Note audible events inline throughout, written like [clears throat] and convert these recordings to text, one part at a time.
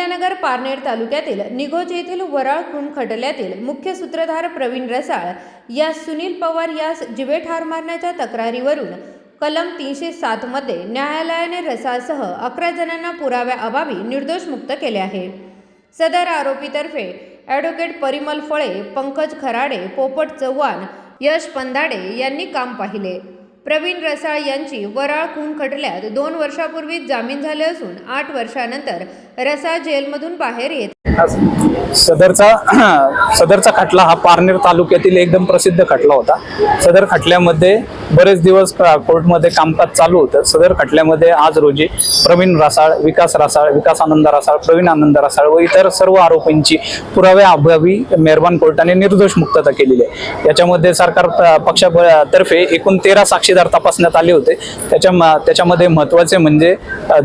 अहिल्यानगर पारनेर तालुक्यातील निगोज येथील वराळ खून खटल्यातील मुख्य सूत्रधार प्रवीण रसाळ या सुनील पवार यास जिवे ठार मारण्याच्या तक्रारीवरून कलम तीनशे सातमध्ये न्यायालयाने रसाळसह अकरा जणांना पुराव्याअभावी निर्दोष मुक्त केले आहे. सदर आरोपीतर्फे ॲडव्होकेट परिमल फळे पंकज खराडे पोपट चव्हाण यश पंधाडे यांनी काम पाहिले. प्रवीण रसाळ यांची वराळ खून खटल्यात दोन वर्षापूर्वीच जामीन झाले असून आठ वर्षानंतर रसाळ जेलमधून बाहेर येत सदरचा [clears throat] सदरचा खटला हा पारनेर तालुक्यातील एकदम प्रसिद्ध खटला होता. सदर खटल्यामध्ये बरेच दिवस कोर्टमध्ये कामकाज चालू होतं. सदर खटल्यामध्ये आज रोजी प्रवीण रासाळ विकास रासाळ विकास आनंद रासाळ प्रवीण आनंद रासाळ व इतर सर्व आरोपींची पुराव्या अभावी मेहरबान कोर्टाने निर्दोष मुक्तता केलेली आहे. याच्यामध्ये सरकार प- पक्षातर्फे एकूण तेरा साक्षीदार तपासण्यात आले होते. त्याच्या म- त्याच्यामध्ये महत्त्वाचे म्हणजे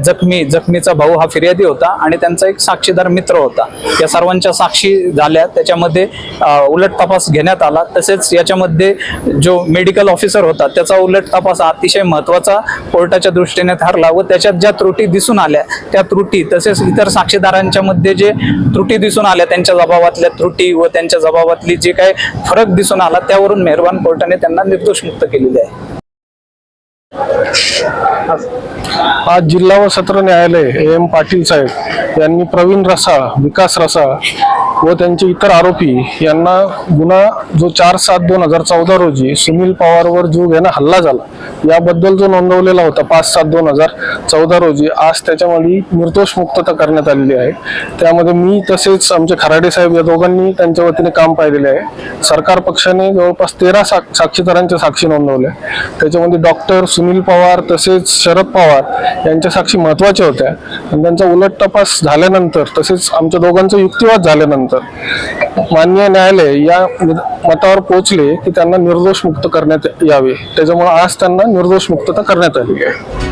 जखमी जखमीचा भाऊ हा फिर्यादी होता आणि त्यांचा एक साक्षीदार मित्र होता. या सर्वांच्या साक्षी झाल्या. त्याच्यामध्ये उलट तपास घेण्यात आला. तसेच याच्यामध्ये जो मेडिकल ऑफिसर होता त्याचा उलट तपास अतिशय महत्त्वाचा कोर्टाच्या दृष्टीने ठरला व त्याच्यात ज्या त्रुटी दिसून आल्या त्या त्रुटी तसेच इतर साक्षीदारांच्या मध्ये जे त्रुटी दिसून आल्या त्यांच्या जबाबातल्या त्रुटी व त्यांच्या जबाबातली जे काही फरक दिसून आला त्यावरून मेहरबान कोर्टाने त्यांना निर्दोष मुक्त केलेले आहे. आज जिल्हा व सत्र न्यायालय एम पाटील साहेब यांनी प्रवीण रसाळ विकास रसाळ व त्यांचे इतर आरोपी यांना गुन्हा जो चार सात दोन हजार चौदा रोजी सुनील पवारवर जो घेणं हल्ला झाला याबद्दल जो नोंदवलेला होता पाच सात दोन हजार चौदा रोजी आज त्याच्यामध्ये निर्दोष मुक्तता करण्यात आलेली आहे. त्यामध्ये मी तसेच आमचे खराडे साहेब या दोघांनी त्यांच्या वतीने काम पाहिलेले आहे. सरकार पक्षाने जवळपास तेरा साक साक्षीदारांच्या साक्षी नोंदवल्या. त्याच्यामध्ये डॉक्टर सुनील पवार तसेच शरद पवार यांच्या साक्षी महत्त्वाच्या होत्या. आणि त्यांचा उलट तपास झाल्यानंतर तसेच आमच्या दोघांचा युक्तिवाद झाल्यानंतर मान्य न्यायालय या मतावर पोहोचले की त्यांना निर्दोष मुक्त करण्यात यावे. त्याच्यामुळे आज त्यांना निर्दोष मुक्तता करण्यात आली आहे.